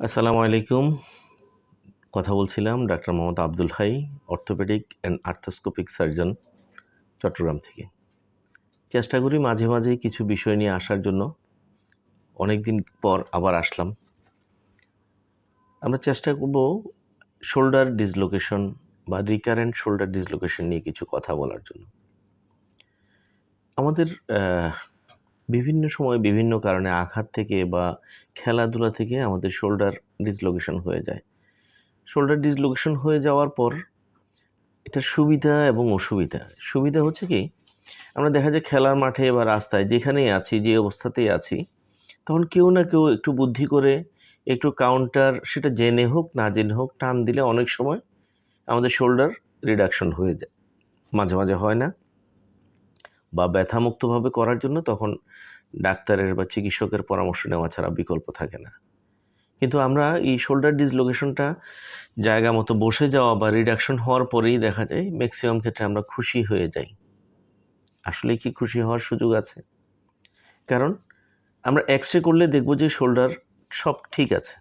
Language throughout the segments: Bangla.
আসসালামু আলাইকুম। কথা বলছিলাম doctor Mohammad Abdul Hai, orthopaedic and arthroscopic surgeon Chattogram থেকে। চেষ্টা করি মাঝে মাঝে কিছু বিষয় নিয়ে আসার জন্য। অনেক দিন পর আবার আসলাম। আমরা চেষ্টা করব শোল্ডার ডিসলোকেশন বা রিকারেন্ট শোল্ডার ডিসলোকেশন নিয়ে কিছু কথা বলার জন্য। আমাদের বিভিন্ন সময় বিভিন্ন কারণে আঘাত থেকে বা খেলাধুলা থেকে আমাদের শোল্ডার ডিসলোকেশন হয়ে যায়। শোল্ডার ডিসলোকেশন হয়ে যাওয়ার পর এটার সুবিধা এবং অসুবিধা। সুবিধা হচ্ছে কি? আমরা দেখা যায় খেলার মাঠে বা রাস্তায় যেখানেই আছি, যে অবস্থাতেই আছি, তখন কেউ না কেউ একটু বুদ্ধি করে একটু কাউন্টার সেটা জেনে হোক, না জেনে হোক, টান দিলে অনেক সময় আমাদের শোল্ডার রিডাকশন হয়ে যায়। মাঝে মাঝে হয় না। বা ব্যথামুক্তভাবে করার জন্য তখন ডাক্তারের বা চিকিৎসকের পরামর্শ নেওয়া ছাড়া বিকল্প থাকে না। কিন্তু আমরা এই শোল্ডার ডিসলোকেশনটা জায়গা মতো বসে যাওয়া বা রিডাকশন হওয়ার পরেই দেখা যায় ম্যাক্সিমাম ক্ষেত্রে আমরা খুশি হয়ে যাই। আসলে কি খুশি হওয়ার সুযোগ আছে? কারণ আমরা এক্স রে করলে দেখব যে শোল্ডার সব ঠিক আছে।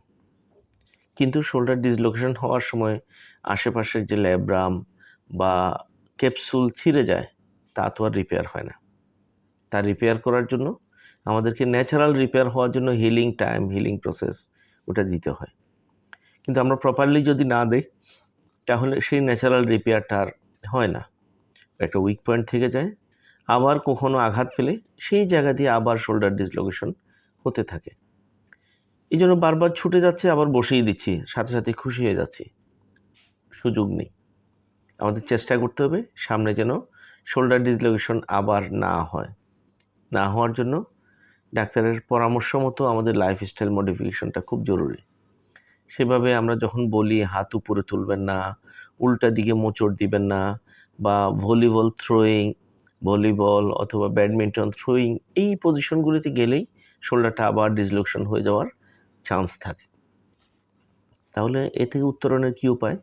কিন্তু শোল্ডার ডিসলোকেশন হওয়ার সময় আশেপাশের যে ল্যাব্রাম বা ক্যাপসুল ছিঁড়ে যায় তা তো আর রিপেয়ার হয় না। তা রিপেয়ার করার জন্য আমাদেরকে ন্যাচারাল রিপেয়ার হওয়ার জন্য হিলিং টাইম হিলিং প্রসেস ওটা দিতে হয়। কিন্তু আমরা প্রপারলি যদি না দিই, তাহলে সেই ন্যাচারাল রিপেয়ারটা আর হয় না। একটা উইক পয়েন্ট থেকে যায়, আবার কখনো আঘাত পেলে সেই জায়গা দিয়ে আবার শোল্ডার ডিসলোকেশন হতে থাকে। এই জন্য বারবার ছুটে যাচ্ছে, আবার বসেই দিচ্ছি, সাথে সাথে খুশি হয়ে যাচ্ছি। সুযোগ নেই। আমাদের চেষ্টা করতে হবে, সামনে যেন শোল্ডার ডিসলোকেশন আবার না হয়। না হওয়ার জন্য ডাক্তারের পরামর্শ মতো আমাদের লাইফস্টাইল মডিফিকেশনটা খুব জরুরি। সেভাবে আমরা যখন বলি হাত উপরে তুলবেন না, উল্টা দিকে মোচড় দিবেন না বা ভলিবল থ্রোয়িং ভলিবল অথবা ব্যাডমিন্টন থ্রোয়িং এই পজিশনগুলিতে গেলেই শোল্ডারটা আবার ডিসলোকেশন হয়ে যাওয়ার চান্স থাকে। তাহলে এ থেকে উত্তরণের কী উপায়?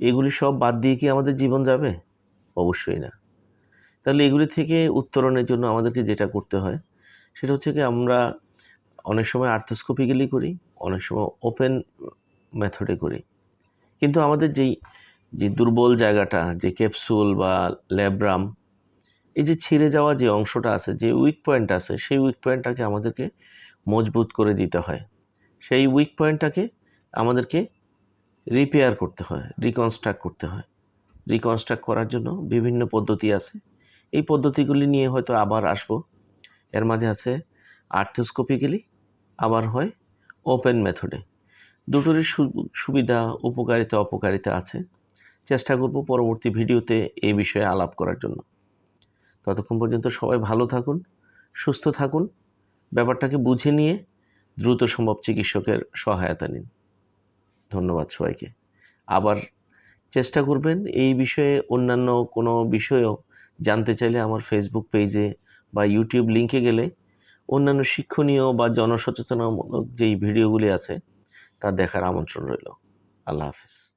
এগুলি সব বাদ দিয়ে কি আমাদের জীবন যাবে? অবশ্যই না। তাহলে এগুলি থেকে উত্তরণের জন্য আমাদেরকে যেটা করতে হয়, সেটা হচ্ছে কি আমরা অনেক সময় আর্থোস্কোপিক্যালি করি, অনেক সময় ওপেন মেথডে করি। কিন্তু আমাদের যেই, যে দুর্বল জায়গাটা, যে ক্যাপসুল বা ল্যাব্রাম এই যে ছিঁড়ে যাওয়া যে অংশটা আছে, যে উইক পয়েন্ট আছে, সেই উইক পয়েন্টটাকে আমাদেরকে মজবুত করে দিতে হয়। সেই উইক পয়েন্টটাকে আমাদেরকে রিপেয়ার করতে হয় রিকনস্ট্রাক্ট করতে হয়। রিকনস্ট্রাক্ট করার জন্য বিভিন্ন পদ্ধতি আছে। এই পদ্ধতিগুলি নিয়ে হয়তো আবার আসব। এর মাঝে আছে আর্থোস্কোপিক্যালি আবার হয় ওপেন মেথডে দুটোরই সুবিধা, উপকারিতা, অপকারিতা আছে। চেষ্টা করব পরবর্তী ভিডিওতে এই বিষয়ে আলাপ করার জন্য। ততক্ষণ পর্যন্ত সবাই ভালো থাকুন, সুস্থ থাকুন। ব্যাপারটাকে বুঝে নিয়ে দ্রুত সম্ভব চিকিৎসকের সহায়তা নিন। ধন্যবাদ সবাইকে। আবার চেষ্টা করবেন এই বিষয়ে অন্যান্য কোনো বিষয়েও জানতে চাইলে আমার ফেসবুক পেজে বা ইউটিউব লিঙ্কে গেলে অন্যান্য শিক্ষণীয় বা জনসচেতনামূলক যেই ভিডিওগুলি আছে তা দেখার আমন্ত্রণ রইল। আল্লাহ হাফিজ।